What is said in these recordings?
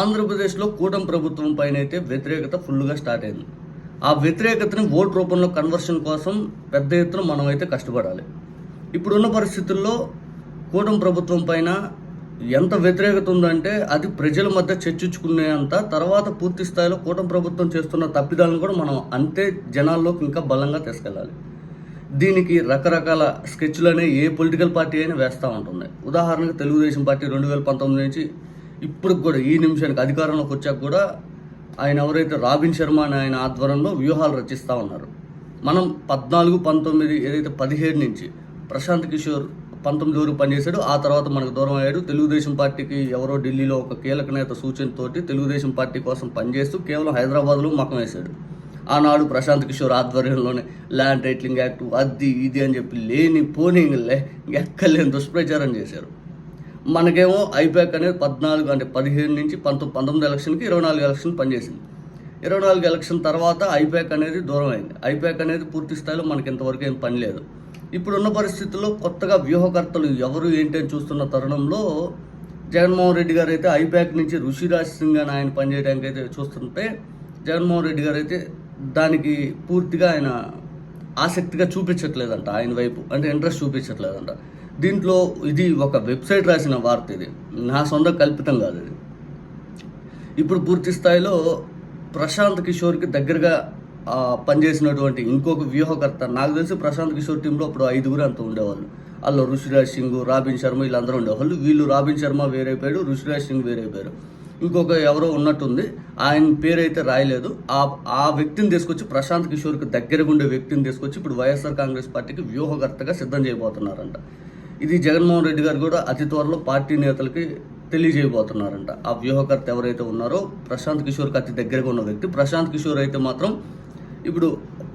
ఆంధ్రప్రదేశ్లో కూటమి ప్రభుత్వం పైన అయితే వ్యతిరేకత ఫుల్గా స్టార్ట్ అయింది. ఆ వ్యతిరేకతని ఓట్ రూపంలో కన్వర్షన్ కోసం పెద్ద ఎత్తున మనం అయితే కష్టపడాలి. ఇప్పుడున్న పరిస్థితుల్లో కూటమి ప్రభుత్వం పైన ఎంత వ్యతిరేకత ఉందంటే అది ప్రజల మధ్య చర్చించుకునేంత తర్వాత పూర్తి స్థాయిలో కూటమి ప్రభుత్వం చేస్తున్న తప్పిదాలను కూడా మనం అంతే జనాల్లోకి ఇంకా బలంగా తీసుకెళ్ళాలి. దీనికి రకరకాల స్కెచ్లనే ఏ పొలిటికల్ పార్టీ అయినా వేస్తూ ఉంటుంది ఉదాహరణకు తెలుగుదేశం పార్టీ రెండు వేల పంతొమ్మిది నుంచి ఇప్పుడు కూడా ఈ నిమిషానికి అధికారంలోకి వచ్చాక కూడా ఆయన ఎవరైతే రాబిన్ శర్మ అని ఆయన ఆధ్వర్యంలో వ్యూహాలు రచిస్తూ ఉన్నారు. మనం పద్నాలుగు పంతొమ్మిది ఏదైతే పదిహేడు నుంచి ప్రశాంత్ కిషోర్ పంతొమ్మిది వరకు పనిచేశాడు ఆ తర్వాత మనకు దూరం అయ్యాడు. తెలుగుదేశం పార్టీకి ఎవరో ఢిల్లీలో ఒక కీలక నేత సూచనతోటి తెలుగుదేశం పార్టీ కోసం పనిచేస్తూ కేవలం హైదరాబాద్లో మకం వేశాడు. ఆనాడు ప్రశాంత్ కిషోర్ ఆధ్వర్యంలోనే ల్యాండ్ రైట్లింగ్ యాక్ట్ అది ఇది అని చెప్పి లేని పోనీ లే ఎక్కలేని దుష్ప్రచారం చేశారు. మనకేమో ఐపాక్ అనేది పద్నాలుగు అంటే పదిహేను నుంచి పంతొమ్మిది పంతొమ్మిది ఎలక్షన్కి ఇరవై నాలుగు ఎలక్షన్ పనిచేసింది. ఇరవై నాలుగు ఎలక్షన్ తర్వాత ఐపాక్ అనేది దూరం అయింది ఐపాక్ అనేది పూర్తి స్థాయిలో మనకి ఇంతవరకు ఏం పని లేదు. ఇప్పుడున్న పరిస్థితుల్లో కొత్తగా వ్యూహకర్తలు ఎవరు ఏంటి అని చూస్తున్న తరుణంలో జగన్మోహన్ రెడ్డి గారు అయితే ఐపాక్ నుంచి ఋషిరాజ్ సింగ్ అని ఆయన పనిచేయడానికి అయితే చూస్తుంటే జగన్మోహన్ రెడ్డి గారు అయితే దానికి పూర్తిగా ఆయన ఆసక్తిగా చూపించట్లేదంట ఆయన వైపు. అంటే ఇంట్రెస్ట్ చూపించట్లేదంట. దీంట్లో ఇది ఒక వెబ్సైట్ రాసిన వార్త ఇది. నా సొంత కల్పితం కాదు ఇది. ఇప్పుడు పూర్తి స్థాయిలో ప్రశాంత్ కిషోర్కి దగ్గరగా పనిచేసినటువంటి ఇంకొక వ్యూహకర్త నాకు తెలిసి ప్రశాంత్ కిషోర్ టీంలో అప్పుడు ఐదుగురు అంత ఉండేవాళ్ళు. వాళ్ళు ఋషిరాజ్ సింగ్ రాబిన్ శర్మ వీళ్ళందరూ ఉండేవాళ్ళు. వీళ్ళు రాబిన్ శర్మ వేరైపోయాడు ఋషిరాజ్ సింగ్ వేరైపోయారు. ఇంకొక ఎవరో ఉన్నట్టుంది ఆయన పేరైతే రాయలేదు. ఆ ఆ వ్యక్తిని తీసుకొచ్చి ప్రశాంత్ కిషోర్కి దగ్గరగా ఉండే వ్యక్తిని తీసుకొచ్చి ఇప్పుడు వైఎస్ఆర్ కాంగ్రెస్ పార్టీకి వ్యూహకర్తగా సిద్ధం చేయబోతున్నారంట. ఇది జగన్మోహన్ రెడ్డి గారు కూడా అతి త్వరలో పార్టీ నేతలకి తెలియజేయబోతున్నారంట. ఆ వ్యూహకర్త ఎవరైతే ఉన్నారో ప్రశాంత్ కిషోర్కి అతి దగ్గరగా ఉన్న వ్యక్తి. ప్రశాంత్ కిషోర్ అయితే మాత్రం ఇప్పుడు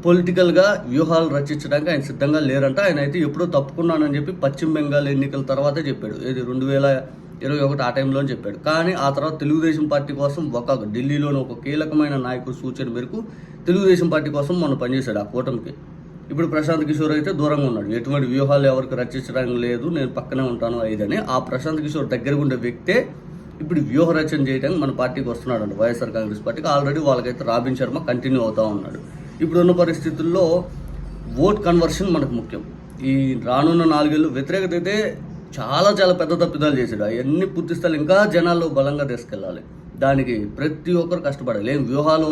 పొలిటికల్గా వ్యూహాలు రచించడానికి ఆయన సిద్ధంగా లేరంట. ఆయన అయితే ఎప్పుడో తప్పుకున్నానని చెప్పి పశ్చిమ బెంగాల్ ఎన్నికల తర్వాతే చెప్పాడు. ఇది రెండు వేల ఇరవై ఒకటి ఆ టైంలో చెప్పాడు. కానీ ఆ తర్వాత తెలుగుదేశం పార్టీ కోసం ఒక ఢిల్లీలోని ఒక కీలకమైన నాయకుడు సూచన మేరకు తెలుగుదేశం పార్టీ కోసం మొన్న పనిచేశాడు ఆ కూటమికి. ఇప్పుడు ప్రశాంత్ కిషోర్ అయితే దూరంగా ఉన్నాడు. ఎటువంటి వ్యూహాలు ఎవరికి రచించడానికి లేదు నేను పక్కనే ఉంటాను ఐదని ఆ ప్రశాంత్ కిషోర్ దగ్గరగా ఉండే వ్యక్తే ఇప్పుడు వ్యూహ రచన చేయడానికి మన పార్టీకి వస్తున్నాడు అండి వైఎస్ఆర్ కాంగ్రెస్ పార్టీకి ఆల్రెడీ వాళ్ళకైతే రాబిన్ శర్మ కంటిన్యూ అవుతా ఉన్నాడు. ఇప్పుడున్న పరిస్థితుల్లో ఓట్ కన్వర్షన్ మనకు ముఖ్యం. ఈ రానున్న నాలుగేళ్ళు వ్యతిరేకత అయితే చాలా చాలా పెద్ద తప్పిదాలు చేశాడు. అవన్నీ పూర్తి ఇంకా జనాల్లో బలంగా తీసుకెళ్ళాలి. దానికి ప్రతి ఒక్కరు కష్టపడాలి. ఏం వ్యూహాలు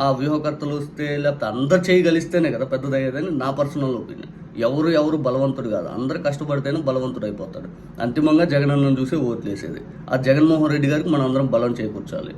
ఆ వ్యూహకర్తలు వస్తే లేకపోతే అందరు చేయగలిస్తేనే కదా పెద్దదయ్యేదని నా పర్సనల్ ఒపీనియన్ ఎవరు ఎవరు బలవంతుడు కాదు. అందరు కష్టపడితేనే బలవంతుడు అయిపోతాడు. అంతిమంగా జగనన్నను చూసి ఓట్లేసేది. ఆ జగన్మోహన్ రెడ్డి గారికి మనం అందరం బలం చేకూర్చాలి.